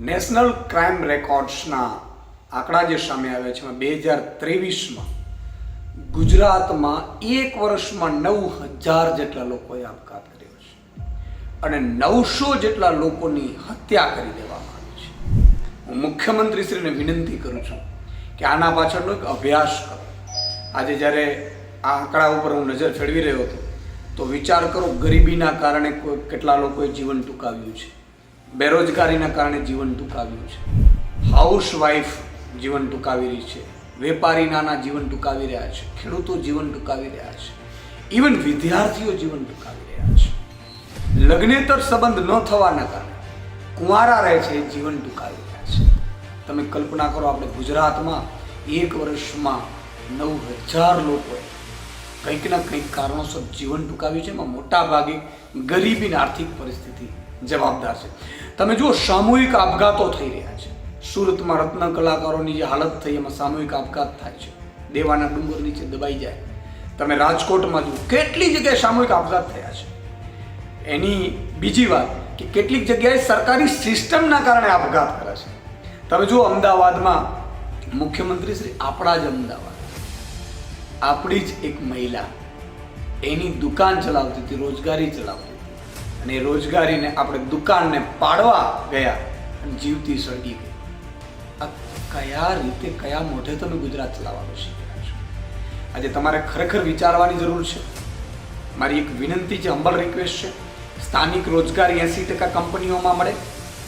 National crime રેકોર્ડ્સના આંકડા જે સામે આવ્યા છે બે હજાર ત્રેવીસમાં ગુજરાતમાં એક વર્ષમાં નવ હજાર જેટલા લોકોએ આપઘાત કર્યો છે. અને નવસો જેટલા લોકોની હત્યા કરી દેવામાં આવી છે. હું મુખ્યમંત્રીશ્રીને વિનંતી કરું છું કે આના પાછળનો એક અભ્યાસ કરો. આજે જ્યારે આ આંકડા ઉપર હું નજર ફેરવી રહ્યો હતો, તો વિચાર કરો ગરીબીના કારણે કોઈ કેટલા લોકોએ જીવન ટૂંકાવ્યું છે. બેરોજગારીના કારણે જીવન ટૂંકાવ્યું છે. હાઉસવાઈફ જીવન ટૂંકાવી રહી છે. વેપારી નાના જીવન ટૂંકાવી રહ્યા છે. ખેડૂતો જીવન ટૂંકાવી રહ્યા છે. ઇવન વિદ્યાર્થીઓ જીવન ટૂંકાવી રહ્યા છે. લગ્નેતર સંબંધ ન થવાના કારણે કુંવારા રહે છે, જીવન ટૂંકાવી રહ્યા છે. તમે કલ્પના કરો આપણે ગુજરાતમાં એક વર્ષમાં નવ હજાર લોકોએ કંઈક ના કંઈક કારણોસર જીવન ટૂંકાવ્યું છે. એમાં મોટાભાગે ગરીબીની આર્થિક પરિસ્થિતિ જવાબદાર છે તમે જુઓ, સામૂહિક આપઘાતો થઈ રહ્યા છે. સુરતમાં રત્ન કલાકારોની જે હાલત થઈ, એમાં સામૂહિક આપઘાત થાય છે. દેવાના ડુંગર નીચે દબાઈ જાય. તમે રાજકોટમાં જુઓ, કેટલી જગ્યાએ સામૂહિક આપઘાત થયા છે. એની બીજી વાત કે કેટલીક જગ્યાએ સરકારી સિસ્ટમના કારણે આપઘાત કરે છે. તમે જુઓ, અમદાવાદમાં મુખ્યમંત્રી શ્રી આપણા જ અમદાવાદ. આપણી જ એક મહિલા. એની દુકાન ચલાવતી હતી, રોજગારી ચલાવતી અને રોજગારીને આપણે દુકાનને પાડવા ગયા અને જીવતી સળગી ગઈ. આ કયા રીતે, કયા મોઢે તમે ગુજરાત ચલાવવાનું શીખી રહ્યા છો? આજે તમારે ખરેખર વિચારવાની જરૂર છે? મારી એક વિનંતી છે હંબલ રિક્વેસ્ટ છે. સ્થાનિક રોજગારી એંસી ટકા કંપનીઓમાં મળે,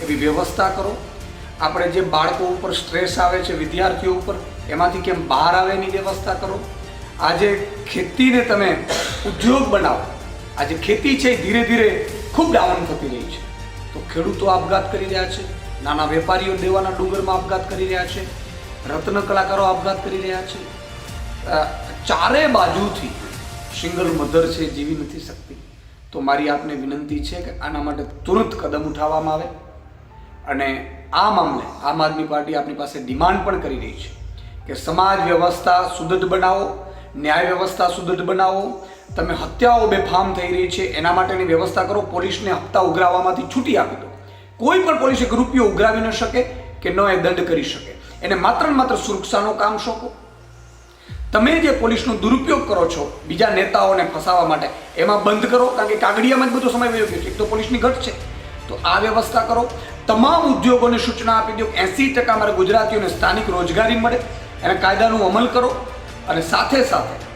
એવી વ્યવસ્થા કરો. આપણે જે બાળકો ઉપર સ્ટ્રેસ આવે છે, વિદ્યાર્થીઓ ઉપર, એમાંથી કેમ બહાર આવે એની વ્યવસ્થા કરો. આજે ખેતીને તમે ઉદ્યોગ બનાવો. આજે ખેતી છે, ધીરે ધીરે ખૂબ ડાઉન થતી રહી છે. તો ખેડૂતો આપઘાત કરી રહ્યા છે, નાના વેપારીઓ દેવાના ડુંગરમાં આપઘાત કરી રહ્યા છે, રત્ન કલાકારો આપઘાત કરી રહ્યા છે. ચારે બાજુથી સિંગલ મધર છે, જીવી નથી શકતી. તો મારી આપને વિનંતી છે કે આના માટે તુરંત કદમ ઉઠાવવામાં આવે અને આ મામલે આમ આદમી પાર્ટી આપની પાસે ડિમાન્ડ પણ કરી રહી છે કે સમાજ વ્યવસ્થા સુદૃઢ બનાવો, ન્યાય વ્યવસ્થા સુદૃઢ બનાવો તમે હત્યાઓ બેફામ થઈ રહી છે, એના માટેની વ્યવસ્થા કરો, પોલીસને હપ્તા ઉઘરાવવામાંથી છૂટી આપી દો. કોઈ પણ પોલીસ એક રૂપિયો ઉઘરાવી ન શકે કે ન એ દંડ કરી શકે. એને માત્ર માત્ર સુરક્ષાનું કામ શોખો તમે જે પોલીસનો દુરુપયોગ કરો છો, બીજા નેતાઓને ફસાવવા માટે, એમાં બંધ કરો, કારણ કે કાગડિયામાં જ બધો સમય વયો ગયો છે. એક તો પોલીસની ઘટ છે. તો આ વ્યવસ્થા કરો. તમામ ઉદ્યોગોને સૂચના આપી દો. એંસી ટકા મારા ગુજરાતીઓને સ્થાનિક રોજગારી મળે. એના કાયદાનું અમલ કરો. અને સાથે સાથે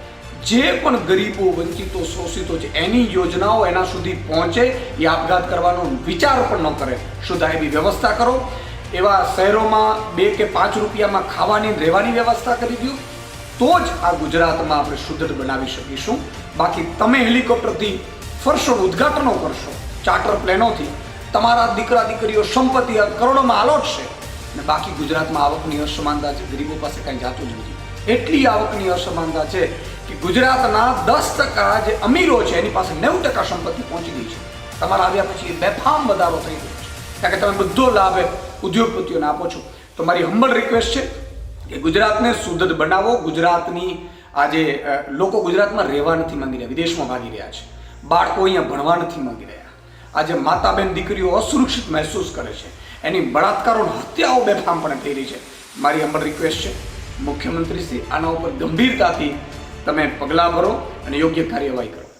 જે પણ ગરીબો વંચિતો શોષિતો છે, એની યોજનાઓ એના સુધી પહોંચે, એ આપઘાત કરવાનો વિચાર પણ ન કરે. સુધા એવી વ્યવસ્થા કરો. એવા શહેરોમાં બે કે પાંચ રૂપિયામાં ખાવાની રહેવાની વ્યવસ્થા કરી દો. તો જ આ ગુજરાતમાં આપણે સુદૃઢ બનાવી શકીશું. બાકી તમે હેલિકોપ્ટરથી ફરશો, ઉદ્ઘાટનો કરશો, ચાર્ટર પ્લેનોથી, તમારા દીકરા દીકરીઓ સંપત્તિ કરોડોમાં આલોટશે. અને બાકી ગુજરાતમાં આવકની અસમાનતા છે, ગરીબો પાસે કાંઈ જાતું જ નથી. એટલી આવકની અસમાનતા છે કે ગુજરાતના દસ ટકા જે અમીરો છે, એની પાસે નેવું ટકા સંપત્તિ પહોંચી ગઈ છે. તમારા આવ્યા પછી બેફામ વધારો થઈ ગયો છે. કારણ કે તમે બધો લાભ ઉદ્યોગપતિઓને આપો છો. તો મારી હંબલ રિક્વેસ્ટ છે કે ગુજરાતને સુદૃઢ બનાવો. ગુજરાતની આજે લોકો ગુજરાતમાં રહેવા નથી માંગી રહ્યા, વિદેશમાં ભાગી રહ્યા છે. બાળકો અહીંયા ભણવા નથી માંગી રહ્યા. આજે માતા બેન દીકરીઓ અસુરક્ષિત મહેસૂસ કરે છે. એની બળાત્કારો હત્યાઓ બેફામપણે થઈ રહી છે. મારી હંબલ રિક્વેસ્ટ છે મુખ્યમંત્રીશ્રી આના ઉપર ગંભીરતાથી તમે પગલાં ભરો અને યોગ્ય કાર્યવાહી કરો.